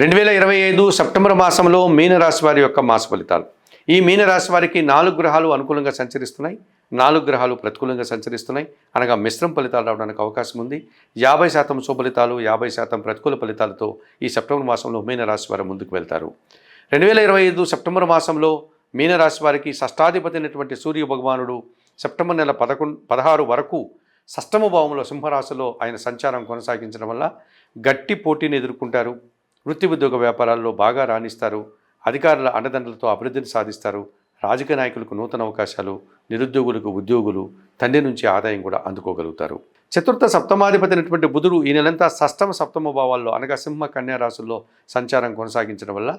రెండు వేల ఇరవై ఐదు సెప్టెంబర్ మాసంలో మీనరాశి వారి యొక్క మాస ఫలితాలు. ఈ మీనరాశి వారికి నాలుగు గ్రహాలు అనుకూలంగా సంచరిస్తున్నాయి. నాలుగు గ్రహాలు ప్రతికూలంగా సంచరిస్తున్నాయి. అనగా మిశ్రమ ఫలితాలు రావడానికి అవకాశం ఉంది. యాభై శాతం శుభలితాలు యాభై శాతం ప్రతికూల ఫలితాలతో ఈ సెప్టెంబర్ మాసంలో మీనరాశి వారు ముందుకు వెళ్తారు. రెండు వేల ఇరవై ఐదు సెప్టెంబర్ మాసంలో మీనరాశి వారికి షష్టాధిపతి అయినటువంటి సూర్య భగవానుడు సెప్టెంబర్ నెల పదకొండు పదహారు వరకు సష్టమ భావంలో సింహరాశిలో ఆయన సంచారం కొనసాగించడం వల్ల గట్టి పోటీని ఎదుర్కొంటారు. వృత్తి ఉద్యోగ వ్యాపారాల్లో బాగా రాణిస్తారు. అధికారుల అండదండలతో అభివృద్ధిని సాధిస్తారు. రాజకీయ నాయకులకు నూతన అవకాశాలు నిరుద్యోగులకు ఉద్యోగులు తండ్రి నుంచి ఆదాయం కూడా అందుకోగలుగుతారు. చతుర్థ సప్తమాధిపతి అయినటువంటి బుధుడు ఈ నెలంతా షష్టమ సప్తమ భావాల్లో అనగా సింహ కన్యా రాశుల్లో సంచారం కొనసాగించడం వల్ల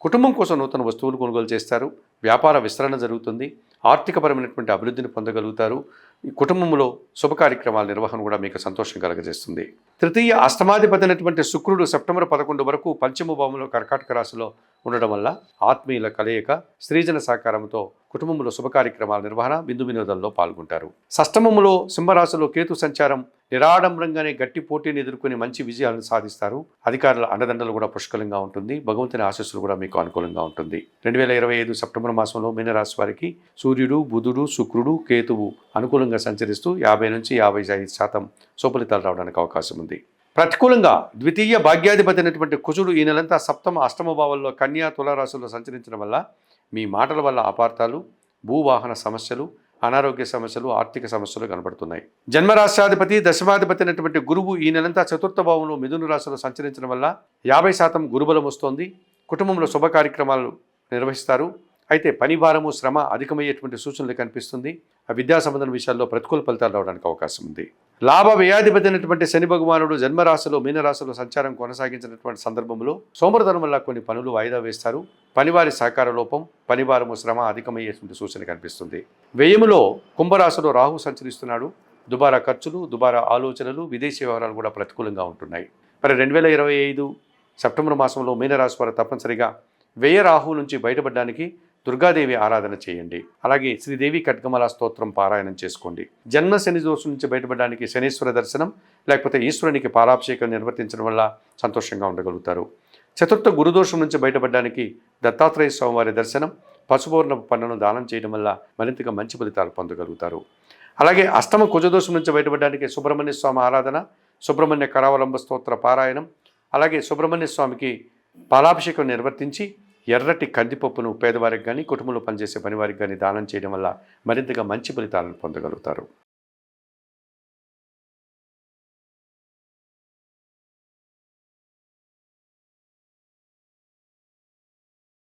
కుటుంబం కోసం నూతన వస్తువులు కొనుగోలు చేస్తారు. వ్యాపార విస్తరణ జరుగుతుంది. ఆర్థికపరమైనటువంటి అభివృద్ధిని పొందగలుగుతారు. ఈ కుటుంబంలో శుభ కార్యక్రమాల నిర్వహణ కూడా మీకు సంతోషం కలగజేస్తుంది. తృతీయ అష్టమాధిపతి అయినటువంటి శుక్రుడు సెప్టెంబర్ పదకొండు వరకు పంచమ భావంలో కర్కాటక రాశిలో ఉండడం వల్ల ఆత్మీయుల కలయిక స్త్రీజన సహకారంతో కుటుంబంలో శుభకార్యక్రమాల నిర్వహణ విందు వినోదంలో పాల్గొంటారు. షష్టమములో సింహరాశిలో కేతు సంచారం నిరాడంబరంగానే గట్టి పోటీని ఎదుర్కొని మంచి విజయాలను సాధిస్తారు. అధికారుల అండదండలు కూడా పుష్కలంగా ఉంటుంది. భగవంతుని ఆశస్సులు కూడా మీకు అనుకూలంగా ఉంటుంది. రెండు వేల ఇరవై ఐదు సెప్టెంబర్ మాసంలో మీనరాశి వారికి సూర్యుడు బుధుడు శుక్రుడు కేతువు అనుకూలంగా సంచరిస్తూ యాభై నుంచి యాభై ఐదు శాతం సుఫలితాలు రావడానికి అవకాశం ఉంది. ప్రతికూలంగా ద్వితీయ భాగ్యాధిపతి అయినటువంటి కుజుడు ఈ నెలంతా సప్తమ అష్టమ భావంలో కన్యా తులారాశుల్లో సంచరించడం వల్ల మీ మాటల వల్ల అపార్థాలు భూవాహన సమస్యలు అనారోగ్య సమస్యలు ఆర్థిక సమస్యలు కనబడుతున్నాయి. జన్మరాష్ట్రాధిపతి దశమాధిపతి అయినటువంటి గురువు ఈ నెలంతా చతుర్థ భావంలో మిథున రాశిలో సంచరించడం వల్ల యాభై శాతం గురుబలం వస్తోంది. కుటుంబంలో శుభ కార్యక్రమాలు నిర్వహిస్తారు. అయితే పని భారము శ్రమ అధికమయ్యేటువంటి సూచనలు కనిపిస్తుంది. ఆ విద్యా సంబంధం విషయాల్లో ప్రతికూల ఫలితాలు రావడానికి అవకాశం ఉంది. లాభ వ్యయాధిపతి అయినటువంటి శని భగవానుడు జన్మరాశిలో మీనరాశిలో సంచారం కొనసాగించినటువంటి సందర్భంలో సోమరధనం వల్ల కొన్ని పనులు వాయిదా వేస్తారు. పనివారి సహకార లోపం పనివారము శ్రమ అధికమయ్యేటువంటి సూచన కనిపిస్తుంది. వ్యయములో కుంభరాశిలో రాహు సంచరిస్తున్నాడు. దుబారా ఖర్చులు దుబారా ఆలోచనలు విదేశీ వ్యవహారాలు కూడా ప్రతికూలంగా ఉంటున్నాయి. మరి రెండు వేల ఇరవై ఐదు సెప్టెంబర్ మాసంలో మీనరాశి వారు తప్పనిసరిగా వ్యయ రాహు నుంచి బయటపడడానికి దుర్గాదేవి ఆరాధన చేయండి. అలాగే శ్రీదేవి ఖడ్గమల స్తోత్రం పారాయణం చేసుకోండి. జన్మ శని దోషం నుంచి బయటపడడానికి శనీశ్వర దర్శనం లేకపోతే ఈశ్వరునికి పాలాభిషేకం నిర్వర్తించడం వల్ల సంతోషంగా ఉండగలుగుతారు. చతుర్థ గురుదోషం నుంచి బయటపడడానికి దత్తాత్రేయ స్వామివారి దర్శనం పశుపూర్ణ పన్నును దానం చేయడం వల్ల మరింతగా మంచి ఫలితాలు పొందగలుగుతారు. అలాగే అష్టమ కుజదోషం నుంచి బయటపడడానికి సుబ్రహ్మణ్య స్వామి ఆరాధన సుబ్రహ్మణ్య కరావలంబ స్తోత్ర పారాయణం అలాగే సుబ్రహ్మణ్య స్వామికి పాలాభిషేకం నిర్వర్తించి ఎర్రటి కందిపప్పును పేదవారికి కానీ కుటుంబంలో పనిచేసే పనివారికి కానీ దానం చేయడం వల్ల మరింతగా మంచి ఫలితాలను పొందగలుగుతారు.